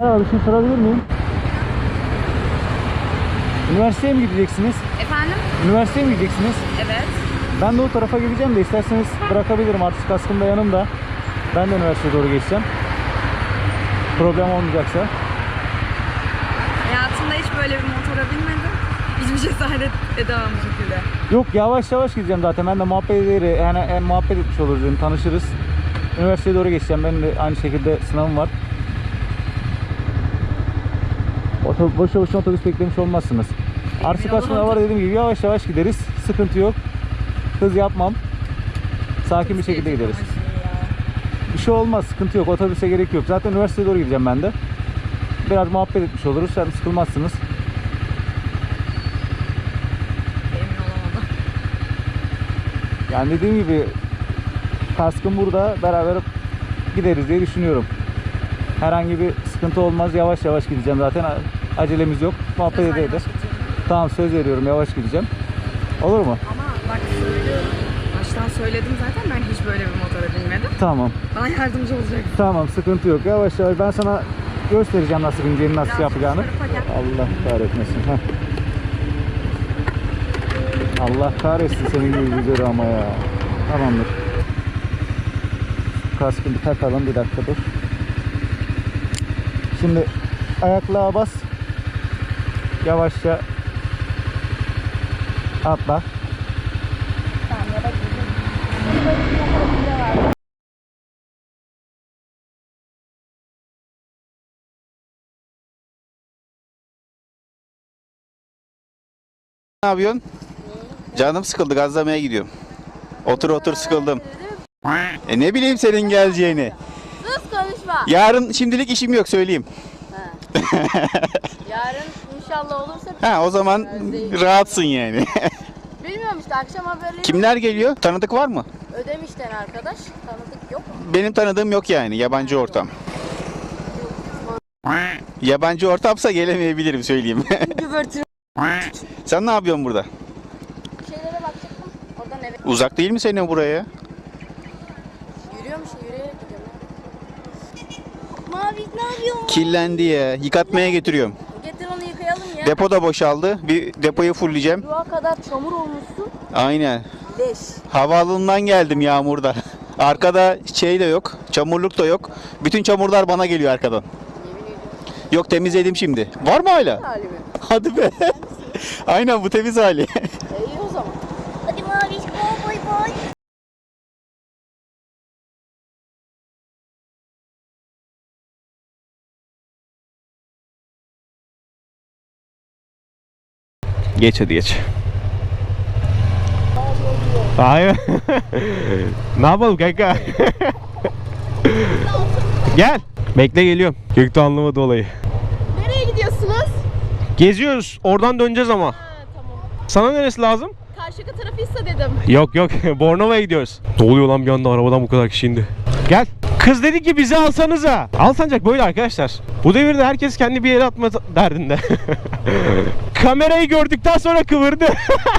Merhaba bir şey sorabilir miyim? Üniversiteye mi gideceksiniz? Efendim? Üniversiteye mi gideceksiniz? Evet. Ben de o tarafa gideceğim de isterseniz bırakabilirim. Artık kaskım da yanımda. Ben de üniversiteye doğru geçeceğim. Problem olmayacaksa. Hayatımda hiç böyle bir motora binmedim. Hiçbir cesaret edemem bu şekilde. Yok yavaş yavaş gideceğim zaten. Ben de muhabbet ederi, yani hem muhabbet etmiş oluruz dedim. Tanışırız. Üniversiteye doğru geçeceğim. Benim de aynı şekilde sınavım var. Boşu boşuna otobüs beklemiş olmazsınız. Aslında olamam. var dediğim gibi yavaş yavaş gideriz. Sıkıntı yok. Hız yapmam. Sakin bir şekilde gideriz. Bir şey olmaz, sıkıntı yok. Otobüse gerek yok. Zaten üniversiteye doğru gideceğim ben de. Biraz muhabbet etmiş oluruz. Hem sıkılmazsınız. Emin olamadım. Yani dediğim gibi kaskım burada beraber gideriz diye düşünüyorum. Herhangi bir sıkıntı olmaz. Yavaş yavaş gideceğim zaten. Acelemiz yok. Muhabbet Biraz ede ede. yavaş gidiyorum. Tamam söz veriyorum yavaş gideceğim. Olur mu? Ama bak söylüyorum. Baştan söyledim zaten ben hiç böyle bir motora binmedim. Tamam. Bana yardımcı olacak. Tamam sıkıntı yok. Yavaş yavaş ben sana göstereceğim nasıl bineceğini, nasıl Biraz yapacağını. Allah kahretmesin. Heh. Allah kahretsin senin gibi güzel ama ya. Tamamdır. Kaskını takalım bir dakika dur. Şimdi ayaklığa bas. Yavaşça atla. Ne yapıyorsun? Canım sıkıldı gazlamaya gidiyorum. Otur otur sıkıldım. E ne bileyim senin geleceğini. Sus konuşma. Yarın şimdilik işim yok söyleyeyim. Yarın inşallah olursa Ha o zaman rahatsın yani. bilmiyorum işte akşam haberleri Kimler geliyor? Tanıdık var mı? ödemişten arkadaş. Tanıdık yok. Benim tanıdığım yok yani yabancı ortam. Yabancı ortamsa gelemeyebilirim söyleyeyim. Sen ne yapıyorsun burada? Bir şeylere bakacaktım. Oradan eve Uzak değil mi senin buraya? yürüyormuş yürüyerek gidiyorum. Mavi ne yapıyorsun? Kirlendi ya. Yıkatmaya getiriyorum. Depo da boşaldı. Bir depoyu fullleyeceğim. Dua kadar çamur olmuşsun. Aynen. Leş. Havaalanından geldim yağmurda. Arkada şey de yok, çamurluk da yok. Bütün çamurlar bana geliyor arkadan. Yok temizledim şimdi. Var mı hala? Hali mi? Hadi be. Aynen bu temiz hali. E, Geç hadi geç. Hayır. ne yapalım kanka? Gel. Bekle geliyorum. Göktuğ anlamadı olayı. Nereye gidiyorsunuz? Geziyoruz. Oradan döneceğiz ama. Ha tamam. Sana neresi lazım? Karşıyaka tarafıysa dedim. Yok yok. Bornova'ya gidiyoruz. Ne oluyor lan bir anda arabadan bu kadar kişi indi. Gel. Kız dedi ki bizi alsanıza. Alsancak böyle arkadaşlar. Bu devirde herkes kendi bir yere atma derdinde. Kamerayı gördükten sonra kıvırdı.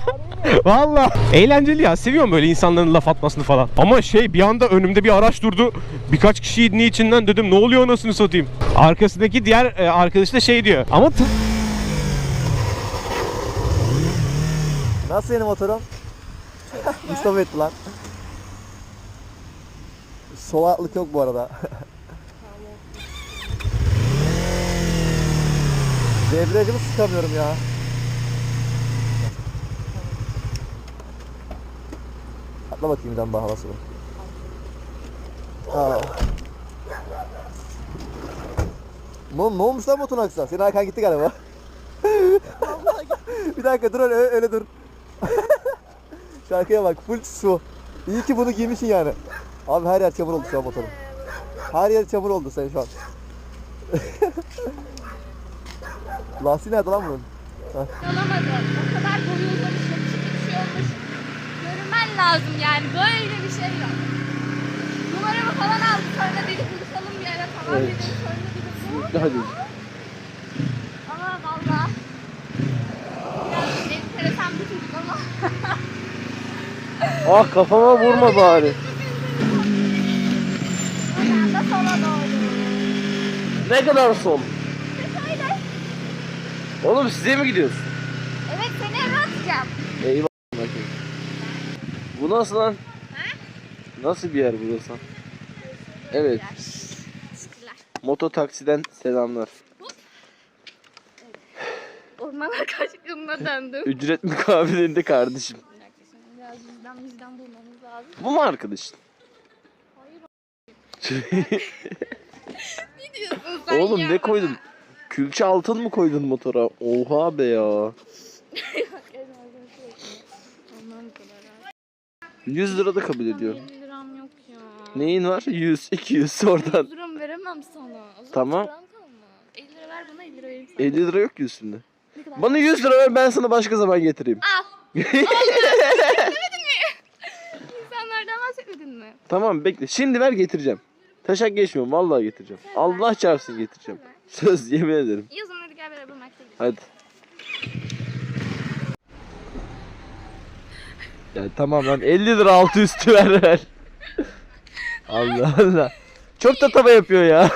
Valla. Eğlenceli ya. Seviyorum böyle insanların laf atmasını falan. Ama şey bir anda önümde bir araç durdu. Birkaç kişi indi içinden dedim ne oluyor anasını satayım. Arkasındaki diğer e, arkadaş da şey diyor. Ama Nasıl yeni motorum? Stop etti lan. Sol atlık yok bu arada. Debriyajımı sıkamıyorum ya. Atla bakayım daha havası var. Aa. Ne, ne olmuş lan motorun aksana? Senin arkan gitti galiba. bir dakika dur öyle, öyle dur. Şarkıya bak full su. İyi ki bunu giymişsin yani. Abi her yer çamur oldu şu an motorun. Her yer çamur oldu sen şu an. Lastiği nerede lan bunun? Olamadı. O kadar boyu uzamış, yakışıklı bir şey olmuş. Görünmen lazım yani. Böyle bir şey yok. Numaramı falan aldı. Sonra dedi buluşalım bir yere falan Evet. dedim. Sonra dedi. Hadi. Ama valla. Biraz enteresan bir çocuk ama. Ah kafama vurma bari. Ben de sola doğru. Ne kadar sol? Söyle. Oğlum size mi gidiyoruz? Evet seni eve atacağım. Eyvah bakayım. Bu nasıl lan? Nasıl bir yer burası? Evet. Teşekkürler. Moto taksiden selamlar. Orman arkadaşlığına döndüm. Ücret mukabilinde kardeşim. Bir dakika şimdi biraz bizden bizden bulmamız lazım. Bu mu arkadaşın? Ne diyorsun sen Oğlum ya ne koydun? Külçe altın mı koydun motora? Oha be ya. Ondan bu kadar. 100 lira da kabul ediyor. 50 liram yok ya. Neyin var? 100, 200 oradan. 100 liram veremem sana. O zaman Tamam. param kalmaz. 50 lira ver bana 50 lira vereyim sana. 50 lira yok ki üstünde. Ne kadar? Bana 100 lira ver ben sana başka zaman getireyim. Al. İnsanlardan bahsetmedin mi? Tamam bekle. Şimdi ver getireceğim. Taşak geçmiyorum vallahi getireceğim. Allah çarpsın getireceğim. Söz yemin ederim. İyi o zaman hadi gel beraber markete gidelim. Hadi. Ya tamam lan 50 lira altı üstü ver ver. Allah Allah. Çok da tava yapıyor ya.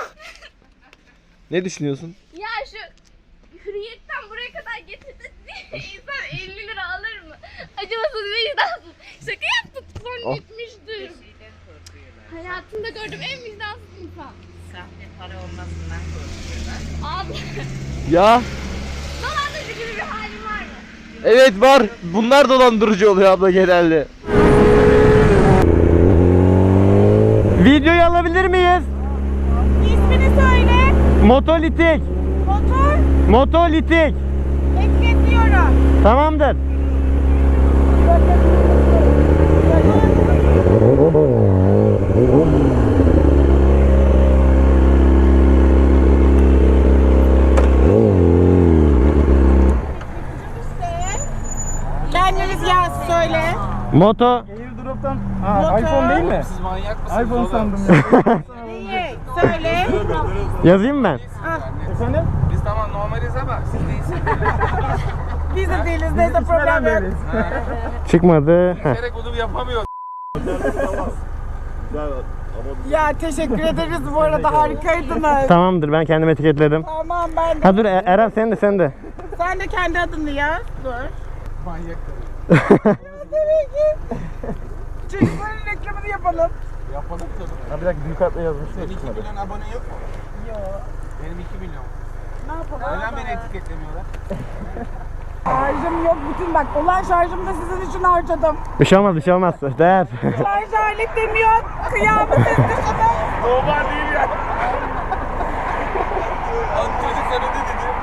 Ne düşünüyorsun? Ya şu hürriyetten buraya kadar getirdin diye insan 50 lira alır mı? Acımasız vicdansız. Şaka yaptık sonra Al. gitmiştir. Hayatımda gördüğüm en vicdansız insan. Sahte para olmasından korkuyorlar. Abi Ya dolandırıcı gibi bir halim var mı? evet var. Bunlar dolandırıcı oluyor abla genelde. Videoyu alabilir miyiz? İsmini söyle. Motolitik. Motor Motolitik. ekletiyorum. Tamamdır. Kendiniz yaz söyle. Moto. iPhone değil mi? iPhone sandım ya. İyi. Söyle. Yazayım ben. Biz tamam normaliz ama siz değilsiniz. Biz de değiliz. Neyse problem yok. Çıkmadı. Heh. Gerek bunu yapamıyor. Ya teşekkür ederiz bu arada harikaydınız. Tamamdır ben kendimi etiketledim. Tamam ben de. Ha dur E- Eren sen de sen de. Sen de kendi adını yaz. Dur. Manyak Tabii ki. Çocukların reklamını yapalım. Yapalım tabii. Ha bir dakika büyük harfle yazmış. Senin 2 milyon abone yok mu? Yok. Benim 2 milyon. Ne yapalım? Neden beni etiketlemiyorlar? Şarjım yok bütün bak. Olan şarjımı da sizin için harcadım. Bir şey olmaz bir şey olmaz. Değer. Şarj aletim yok. Kıyamı siz düşünün. Normal değil ya. Oğlum çocuk söyledi dedi.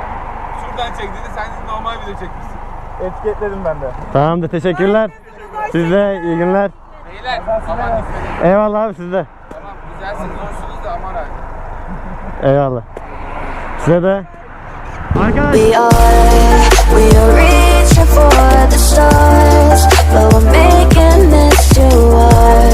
Şuradan çek dedi. Sen de normal video çekmişsin. Etiketledim ben de. Tamamdır teşekkürler. Size iyi günler. Beyler aman dikkat edin. Eyvallah abi sizde. Tamam güzelsiniz hoşsunuz da aman ha. Eyvallah. Size de. We are, we are reaching for the stars, but we're making this too hard.